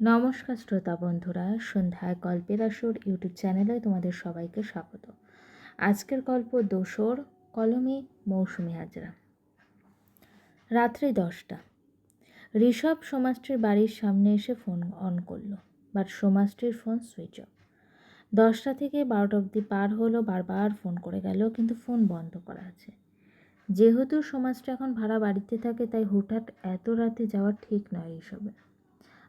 নমস্কার শ্রোতা বন্ধুরা, সন্ধ্যায় গল্পের আসর ইউটিউব চ্যানেলে তোমাদের সবাইকে স্বাগত। আজকের গল্প দোসর, কলমে, মৌসুমি হাজরা। রাত্রি দশটা। ঋষভ সমাজটির বাড়ির সামনে এসে ফোন অন করল, বাট সমাজটির ফোন সুইচ অফ। দশটা থেকে বারোটা অবধি পার হলো, বারবার ফোন করে গেল, কিন্তু ফোন বন্ধ করা আছে। যেহেতু সমাজটা এখন ভাড়া বাড়িতে থাকে, তাই হুটহাট এত রাতে যাওয়া ঠিক নয় ঋষভের।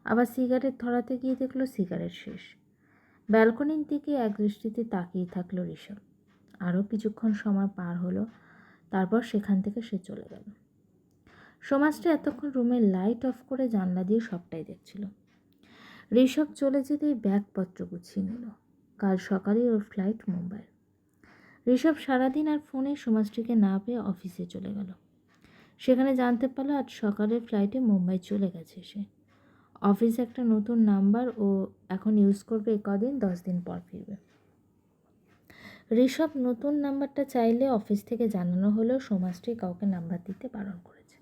আবার সিগারেট ধরাতে গিয়ে দেখল সিগারেট শেষ। ব্যালকনির দিকে এক দৃষ্টিতে তাকিয়ে থাকল ঋষভ। আরও কিছুক্ষণ সময় পার হলো, তারপর সেখান থেকে সে চলে গেল। সমাজটা এতক্ষণ রুমের লাইট অফ করে জানলা দিয়ে সবটাই দেখছিল। ঋষভ চলে যেতেই ব্যাগপত্র গুছিয়ে নিল। কাল সকালে ওর ফ্লাইট মুম্বাই। ঋষভ সারাদিন আর ফোনে সমাজটিকে না পেয়ে অফিসে চলে গেল। সেখানে জানতে পারল আজ সকালের ফ্লাইটে মুম্বাই চলে গেছে সে। অফিসে একটা নতুন নাম্বার ও এখন ইউজ করবে কদিন? দশ দিন পর ফিরবে। ঋষভ, নতুন নাম্বারটা চাইলে অফিস থেকে জানানো হলেও সমাজটি কাউকে নাম্বার দিতে বারণ করেছে।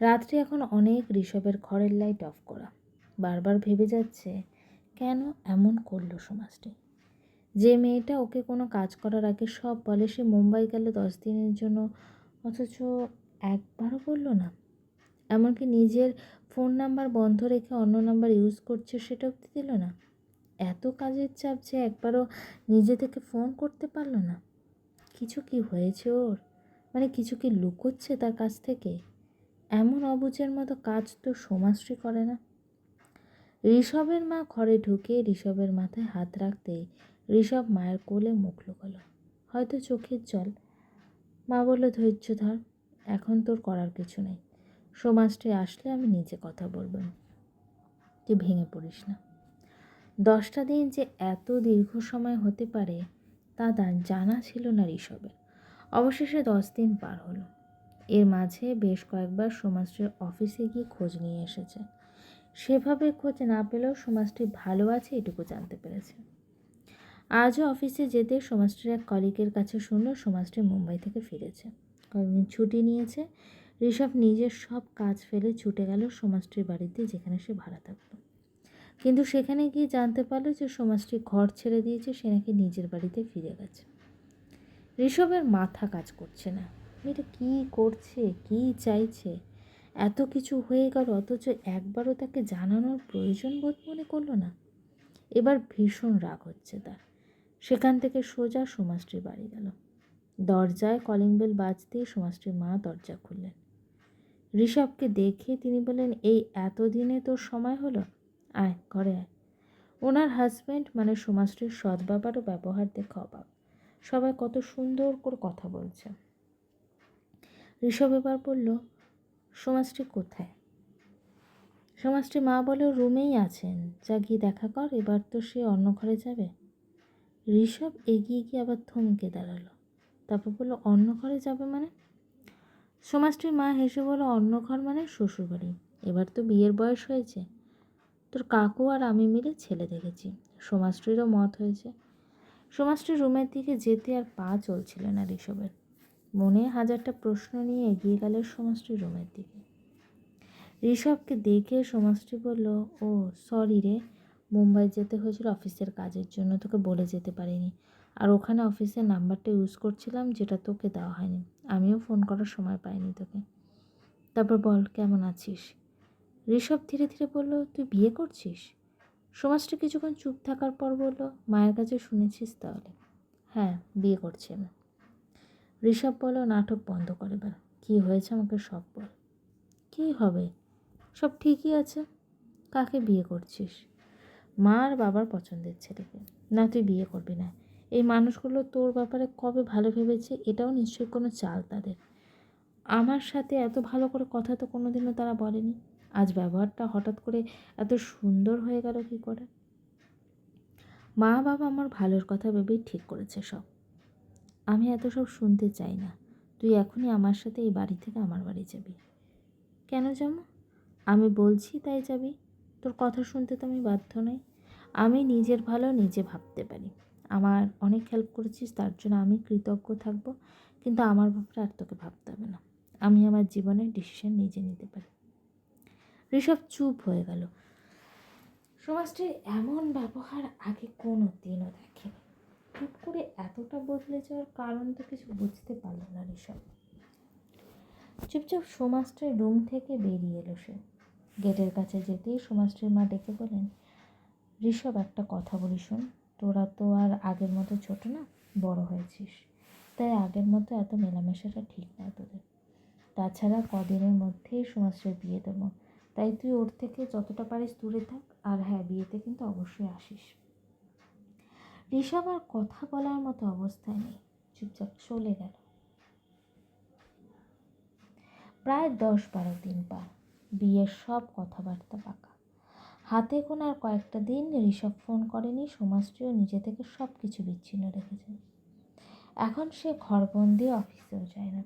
রাত্রি এখন অনেক ঋষভের ঘরের লাইট অফ করা। বারবার ভেবে যাচ্ছে, কেন এমন করল সমাজটি যে মেয়েটা ওকে কোনো কাজ করার আগে সব বলে সে মুম্বাই গেল দশ দিনের জন্য অথচ একবারও বলল না। এমনকি নিজের ফোন নাম্বার বন্ধ রেখে অন্য নাম্বার ইউজ করছে সেটা অব্দি দিল না। এত কাজের চাপ যে একবারও নিজে থেকে ফোন করতে পারল না। কিছু কি হয়েছে ওর? মানে কিছু কি লুকোচ্ছে তার কাছ থেকে? এমন অবুঝের মতো কাজ তো সমাজশ্রী করে না। ঋষভের মা ঘরে ঢুকে ঋষভের মাথায় হাত রাখতে ঋষভ মায়ের কোলে মুখ লুকালো। হয়তো চোখের জল। মা বলল, ধৈর্য ধর, এখন তোর করার কিছু নেই। সমাজটি আসলে আমি নিজে কথা বলব তুই ভেঙে পড়িস না। দশটা দিন যে এত দীর্ঘ সময় হতে পারে, তা তার জানা ছিল না ঋষভের। অবশেষে দশ দিন পার হলো। এর মাঝে বেশ কয়েকবার সমাজটির অফিসে গিয়ে খোঁজ নিয়ে এসেছে। সেভাবে খোঁজ না পেলেও সমাজটি ভালো আছে এটুকু জানতে পেরেছে। আজও অফিসে যেতে সমাজটির এক কলিগের কাছে শুনল সমাজটি মুম্বাই থেকে ফিরেছে। কয়েকদিন ছুটি নিয়েছে ঋষভ নিজের সব কাজ ফেলে ছুটে গেল সমাজটির বাড়িতে যেখানে সে ভাড়া থাকত। কিন্তু সেখানে গিয়ে জানতে পারল যে সমাজটি ঘর ছেড়ে দিয়েছে, সে নাকি নিজের বাড়িতে ফিরে গেছে। ঋষভের মাথা কাজ করছে না। এটা কী করছে, কী চাইছে? এত কিছু হয়ে গেল, অথচ একবারও তাকে জানানোর প্রয়োজন বোধ মনে করল না। এবার ভীষণ রাগ হচ্ছে তার। সেখান থেকে সোজা সমাজটির বাড়ি গেল। দরজায় কলিং বেল বাজতেই সমাজটির মা দরজা খুললেন। ঋষভকে দেখে তিনি বললেন, এই এতদিনে তোর সময় হলো? আয়, ঘরে আয়। ওনার হাজব্যান্ড মানে সমাজটির সৎ ব্যাপার ও ব্যবহার দেখে অবাক। সবাই কত সুন্দর করে কথা বলছে। ঋষভ এবার বলল সমাজটি কোথায়? সমাজটি মা বলে রুমেই আছেন। যা গিয়ে দেখা কর, এবার তো সে অন্য ঘরে যাবে। ঋষভ এগিয়ে গিয়ে আবার থমকে দাঁড়াল। তারপর বলল, অন্য ঘরে যাবে মানে? সমাজটির মা হেসে বলো, অন্য ঘর মানে শ্বশুরবাড়ি। এবার তো বিয়ের বয়স হয়েছে। তোর কাকু আর আমি মিলে ছেলে দেখেছি। সমাজটিরও মত হয়েছে। সমাজটির রুমের দিকে যেতে আর পা চলছিল না ঋষভের। মনে হাজারটা প্রশ্ন নিয়ে এগিয়ে গেল সমাজটির রুমের দিকে। ঋষভকে দেখে সমাজটি বলল, ও সরি রে। মুম্বাই যেতে হয়েছিল অফিসের কাজের জন্য, তোকে বলে যেতে পারিনি। আর ওখানে অফিসের নাম্বারটা ইউজ করছিলাম যেটা তোকে দেওয়া হয়নি। আমিও ফোন করার সময় পাইনি তোকে। তারপর বল, কেমন আছিস? ঋষভ ধীরে ধীরে বলল, তুই বিয়ে করছিস? সমাজটা কিছুক্ষণ চুপ থাকার পর বলল, মায়ের কাছে শুনেছিস তাহলে? হ্যাঁ বিয়ে করছি আমি। ঋষভ বলল, নাটক বন্ধ করে এবার। কী হয়েছে আমাকে সব বল। কী হবে? সব ঠিকই আছে। কাকে বিয়ে করছিস? মা আর বাবার পছন্দের ছেলেকে। না, তুই বিয়ে করবি না। এই মানুষগুলো তোর ব্যাপারে কবে ভালো ভেবেছে এটাও নিশ্চয়ই কোনো চাল তাদের। আমার সাথে এত ভালো করে কথা তো কোনো দিনও তারা বলেনি। আজ ব্যবহারটা হঠাৎ করে এত সুন্দর হয়ে গেল কী করে? মা বাবা আমার ভালোর কথা ভেবেই ঠিক করেছে সব। আমি এত সব শুনতে চাই না। তুই এখনই আমার সাথে এই বাড়ি থেকে আমার বাড়ি যাবি। কেন যাব আমি বলছি তাই যাবি। তোর কথা শুনতে তো আমি বাধ্য নই। আমি নিজের ভালো নিজে ভাবতে পারি। আমার অনেক হেল্প করেছিস, তার জন্য আমি কৃতজ্ঞ থাকব। কিন্তু আমার ব্যাপারে আর তোকে ভাবতে হবে না। আমি আমার জীবনের ডিসিশন নিজে নিতে পারি। ঋষভ চুপ হয়ে গেল। সমাজটির এমন ব্যবহার আগে কোনো দিনও দেখেনি। হুট করে এতটা বদলে যাওয়ার কারণ তো কিছু বুঝতে পারল না ঋষভ। চুপচাপ সমাজটির রুম থেকে বেরিয়ে এলো সে। গেটের কাছে যেতেই সমাজটির মা ডেকে বলেন ঋষভ, একটা কথা বলি শোন। তোরা তো আর আগের মতো ছোট না, বড় হয়েছিস। তাই আগের মতো এত মেলামেশাটা ঠিক না তোদের। তাছাড়া কদিনের মধ্যেই সমাজের বিয়ে দেবো। তাই তুই ওর থেকে যতটা পারিস দূরে থাক, আর হ্যাঁ বিয়েতে কিন্তু অবশ্যই আসিস। ঋষভ আর কথা বলার মতো অবস্থায় নেই। চুপচাপ চলে গেল। প্রায় দশ বারো দিন পার বিয়ের সব কথাবার্তা পাকা। হাতে গোনার কয়েকটা দিন ঋষভ ফোন করেনি সমাজটিও নিজে থেকে সব কিছু বিচ্ছিন্ন রেখেছে এখন সে ঘরবন্দি, অফিসেও যায় না।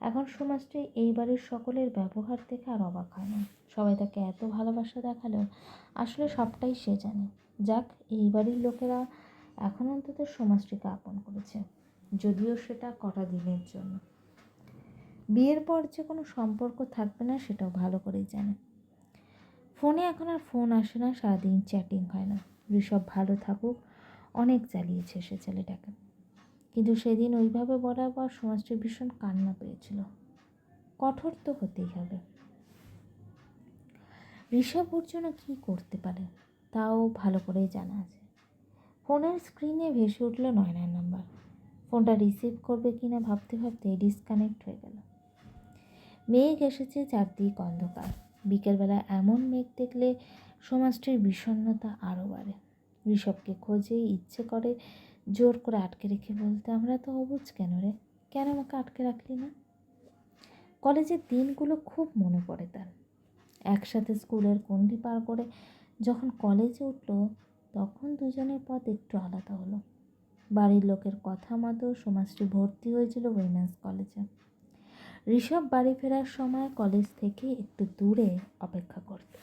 এখন সমাজটি এই বাড়ির সকলের ব্যবহার দেখে আর অবাক হয় না। সবাই তাকে এত ভালোবাসা দেখালেও আসলে সবটাই সে জানে। যাক, এই বাড়ির লোকেরা এখন অন্তত সমাজটিকে আপন করেছে, যদিও সেটা কটা দিনের জন্য। বিয়ের পর যে কোনো সম্পর্ক থাকবে না, সেটাও ভালো করেই জানে। ফোনে এখন আর ফোন আসে না, সারাদিন চ্যাটিং হয় না। ঋষভ ভালো থাকুক, অনেক চালিয়েছে সে ছেলেটাকে। কিন্তু সেদিন ওইভাবে বলার পর সমাজটি ভীষণ কান্না পেয়েছিল। কঠোর তো হতেই হবে। ঋষভ ওর জন্য কী করতে পারে, তাও ভালো করেই জানা আছে। ফোনের স্ক্রিনে ভেসে উঠল নয়নার নাম্বার। ফোনটা রিসিভ করবে কি না ভাবতে ভাবতে ডিসকানেক্ট হয়ে গেল। মেঘ এসেছে চারদিক অন্ধকার। বিকেলবেলা এমন মেঘ দেখলে সমাজটির বিষণ্ণতা আরও বাড়ে। ঋষভকে খোঁজে ইচ্ছে করে জোর করে আটকে রেখে বলতে, আমরা তো অবুজ কেন রে? কেন আমাকে আটকে রাখলি না? কলেজের দিনগুলো খুব মনে পড়ে তার। একসাথে স্কুলের কন্ডি পার করে যখন কলেজে উঠল, তখন দুজনের পথ একটু আলাদা হলো। বাড়ির লোকের কথা মতো সমাজটি ভর্তি হয়েছিল উইমেন্স কলেজে ঋষভ বাড়ি ফেরার সময় কলেজ থেকে একটু দূরে অপেক্ষা করত।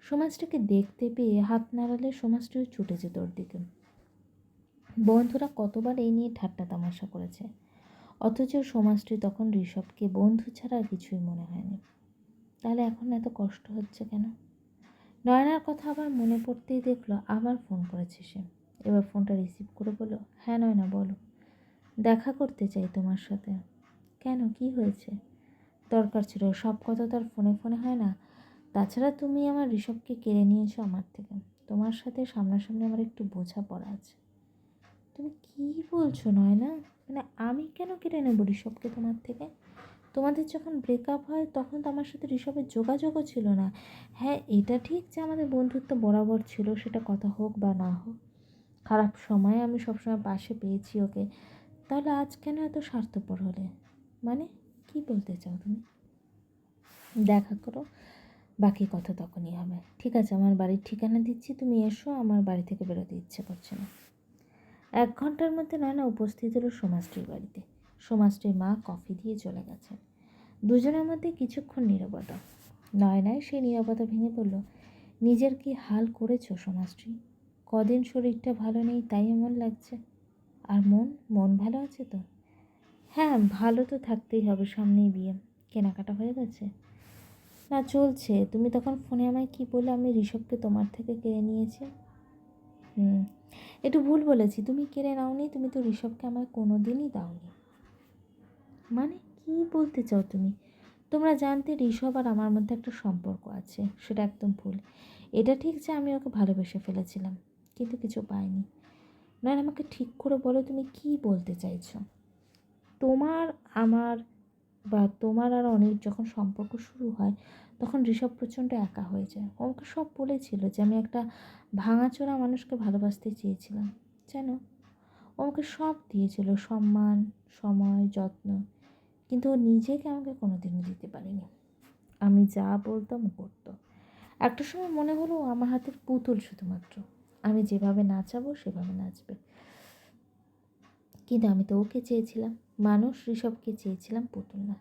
সমাজটাকে দেখতে পেয়ে হাত নাড়ালে সমাজটিও ছুটে যেত ওর দিকে। বন্ধুরা কতবার এই নিয়ে ঠাট্টা তামাশা করেছে। অথচ সমাজটি তখন ঋষভকে বন্ধু ছাড়া কিছুই মনে হয়নি। তাহলে এখন এত কষ্ট হচ্ছে কেন? নয়নার কথা আবার মনে পড়তেই দেখল, আবার ফোন করেছে সে। এবার ফোনটা রিসিভ করে বলল হ্যাঁ নয়না, বলো। দেখা করতে চাই তোমার সাথে। কেন? কি হয়েছে? দরকার ছিল। সব কথা তো আর ফোনে ফোনে হয় না। তাছাড়া তুমি আমার ঋষভকে কেড়ে নিয়েছো আমার থেকে। তোমার সাথে সামনাসামনি আমার একটু বোঝা পড়া আছে। তুমি কি বলছো নয় না মানে আমি কেন কেড়ে নেব ঋষভকে তোমার থেকে? তোমাদের যখন ব্রেকআপ হয়, তখন তো আমার সাথে ঋষভের যোগাযোগও ছিল না। হ্যাঁ এটা ঠিক যে আমাদের বন্ধুত্ব বরাবর ছিল, সেটা কথা হোক বা না হোক। খারাপ সময়ে আমি সবসময় পাশে পেয়েছি ওকে। তাহলে আজ কেন এত স্বার্থপর হলে? মানে কি বলতে চাও তুমি? দেখা করো, বাকি কথা তখনই হবে। ঠিক আছে, আমার বাড়ির ঠিকানা দিচ্ছি, তুমি এসো, আমার বাড়ি থেকে বেরোতে ইচ্ছে করছে না। এক ঘণ্টার মধ্যে নয়না উপস্থিত হলো সমাজটির বাড়িতে। সমাজটির মা কফি দিয়ে চলে গেছে দুজনের মধ্যে কিছুক্ষণ নীরবতা। নয়নায় সেই নীরবতা ভেঙে পড়ল, নিজের কি হাল করেছ সমাজটি কদিন শরীরটা ভালো নেই, তাই এমন লাগছে? আর মন মন ভালো আছে তো? হ্যাঁ ভালো তো থাকতেই হবে, সামনেই বিয়ে। কেনাকাটা হয়ে গেছে? না, চলছে। তুমি তখন ফোনে আমায় কি বলে আমি ঋষভকে তোমার থেকে কেড়ে নিয়েছি? হুম, একটু ভুল বলেছি। তুমি কেড়ে নাওনি, তুমি তো ঋষভকে আমায় কোনো দিনই দাওনি। মানে কি বলতে চাও তুমি? তোমরা জানতে ঋষভ আর আমার মধ্যে একটা সম্পর্ক আছে, সেটা একদম ভুল। এটা ঠিক যে আমি ওকে ভালোবেসে ফেলেছিলাম, কিন্তু কিছু পাইনি। নয় আমাকে ঠিক করে বলো তুমি কি বলতে চাইছো। তোমার আমার বা তোমার আর অনেক যখন সম্পর্ক শুরু হয়, তখন ঋষভ প্রচণ্ড একা হয়ে যায়। ও আমাকে সব বলেছিল যে আমি একটা ভাঙাচোরা মানুষকে ভালোবাসতে চেয়েছিলাম যেন ও আমাকে সব দিয়েছিল, সম্মান, সময়, যত্ন। কিন্তু ও নিজেকে আমাকে কোনো দিনও দিতে পারেনি। আমি যা বলতাম করতো। একটা সময় মনে হলো আমার হাতের পুতুল শুধুমাত্র। আমি যেভাবে নাচাবো, সেভাবে নাচবে। কিন্তু আমি তো ওকে চেয়েছিলাম, মানুষ ঋষভকে চেয়েছিলাম পুতুল না।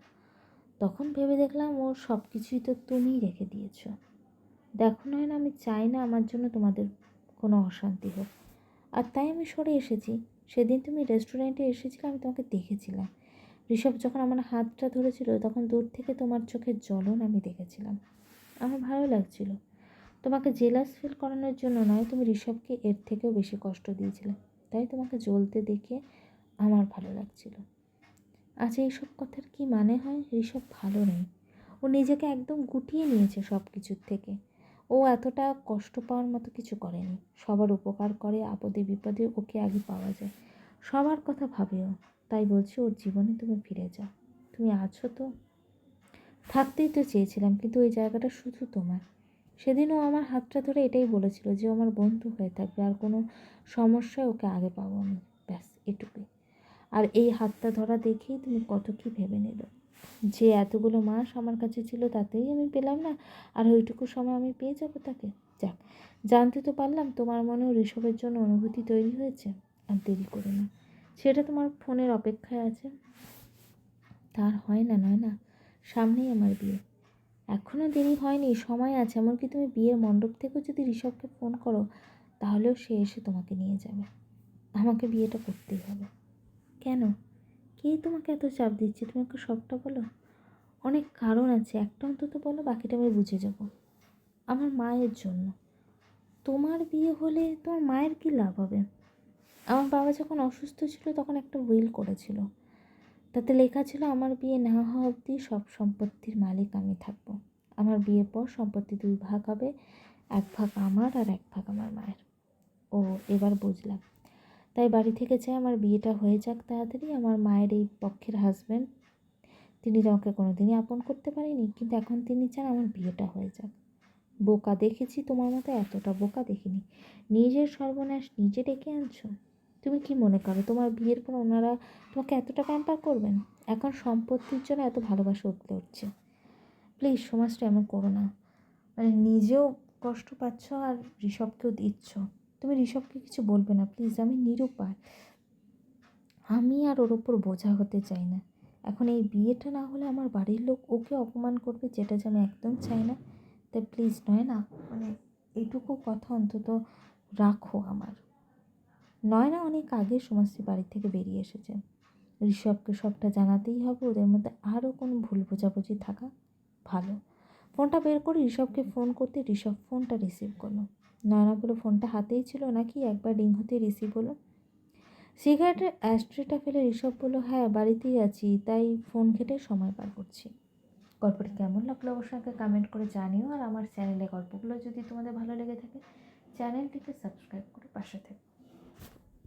তখন ভেবে দেখলাম ওর সব কিছুই তো তুমিই রেখে দিয়েছ। দেখো নয় না আমি চাই না আমার জন্য তোমাদের কোনো অশান্তি হোক। আর তাই আমি সরে এসেছি। সেদিন তুমি রেস্টুরেন্টে এসেছিলে, আমি তোমাকে দেখেছিলাম। ঋষভ যখন আমার হাতটা ধরেছিল, তখন দূর থেকে তোমার চোখের জ্বলন আমি দেখেছিলাম। আমার ভালো লাগছিল। তোমাকে জেলাস ফিল করানোর জন্য নয়, তুমি ঋষভকে এর থেকেও বেশি কষ্ট দিয়েছিলে। তাই তোমাকে জ্বলতে দেখে আমার ভালো লাগছিল। আচ্ছা এইসব কথার কি মানে হয়? ঋষভ ভালো নেই। ও নিজেকে একদম গুটিয়ে নিয়েছে সব কিছুর থেকে। ও এতটা কষ্ট পাওয়ার মতো কিছু করেনি। সবার উপকার করে, আপদে বিপদে ওকে আগে পাওয়া যায়। সবার কথা ভাবেও। তাই বলছি, ওর জীবনে তুমি ফিরে যাও। তুমি আছো তো? থাকতেই তো চেয়েছিলাম, কিন্তু ওই জায়গাটা শুধু তোমার। সেদিনও আমার হাতটা ধরে এটাই বলেছিল যে আমার বন্ধু হয়ে থাকবে, আর কোনো সমস্যায় ওকে আগে পাবো আমি। ব্যাস, এটুকুই। আর এই হাতটা ধরা দেখেই তুমি কত কী ভেবে নিল। যে এতগুলো মাস আমার কাছে ছিল তাতেই আমি পেলাম না, আর ওইটুকু সময় আমি পেয়ে যাব তাকে। যাক, জানতে তো পারলাম তোমার মনেও ঋষভের জন্য অনুভূতি তৈরি হয়েছে, আর দেরি করে না। সেটা তোমার ফোনের অপেক্ষায় আছে। তার হয় না, নয় না, সামনেই আমার বিয়ে। এখনও দেরি হয়নি, সময় আছে। এমনকি তুমি বিয়ের মণ্ডপ থেকেও যদি ঋষভকে ফোন করো, তাহলেও সে এসে তোমাকে নিয়ে যাবে। আমাকে বিয়েটা করতেই হবে। কেন? কে তোমাকে এত চাপ দিচ্ছে? তুমি আমাকে সবটা বলো। অনেক কারণ আছে। একটা অন্তত বলো, বাকিটা আমি বুঝে যাব। আমার মায়ের জন্য। তোমার বিয়ে হলে তোমার মায়ের কী লাভ হবে? আমার বাবা যখন অসুস্থ ছিল, তখন একটা উইল করেছিল। তাতে লেখা ছিল, আমার বিয়ে না হওয়া অবধি সব সম্পত্তির মালিক আমি থাকব। আমার বিয়ের পর সম্পত্তি দুই ভাগ হবে, এক ভাগ আমার আর এক ভাগ আমার মায়ের। ও এবার বুঝলাম। তাই বাড়ি থেকে চাই আমার বিয়েটা হয়ে যাক তাড়াতাড়ি, আমার মায়ের এই পক্ষের হাজব্যান্ড তিনি তোমাকে কোনো দিনই আপন করতে পারেনি, কিন্তু এখন তিনি চান আমার বিয়েটা হয়ে যাক। বোকা দেখেছি, তোমার মতো এতটা বোকা দেখিনি। নিজের সর্বনাশ নিজে ডেকে আনছো? তুমি কি মনে করো? তোমার বিয়ের পর ওনারা তোমাকে এতটা প্যাম্পার করবেন? এখন সম্পত্তির জন্য এত ভালোবাসা উঠতে উঠছে প্লিজ সমাজটা এমন করো না। মানে নিজেও কষ্ট পাচ্ছ আর ঋষভকেও দিচ্ছ। তুমি ঋষভকে কিছু বলবে না প্লিজ আমি নিরুপায়। আমি আর ওর ওপর বোঝা হতে চাই না। এখন এই বিয়েটা না হলে আমার বাড়ির লোক ওকে অপমান করবে, যেটা যে আমি একদম চাই না। তাই প্লিজ নয় না? মানে এটুকু কথা অন্তত রাখো আমার। নয় না, অনেক আগে সমাজশ্রী বাড়ি থেকে বেরিয়ে এসেছে। ঋষভকে সবটা জানাতেই হবে, ওদের মধ্যে আরও কোনো ভুল বোঝাবুঝি থাকা ভালো। ফোনটা বের করে ঋষভকে ফোন করতে ঋষভ ফোনটা রিসিভ করল। নয়না বলো ফোনটা হাতেই ছিল নাকি? একবার রিং হতে রিসিভ হলো? সিগারেটের অ্যাস্ট্রেটা ফেলে ঋষভ বলল হ্যাঁ বাড়িতেই আছি, তাই ফোন ঘেটে সময় পার করছি। গল্পটা কেমন লাগল অবশ্যই আমাকে কমেন্ট করে জানিও, আর আমার চ্যানেলে গল্পগুলো যদি তোমাদের ভালো লেগে থাকে, চ্যানেলটিকে সাবস্ক্রাইব করে পাশে থেকো।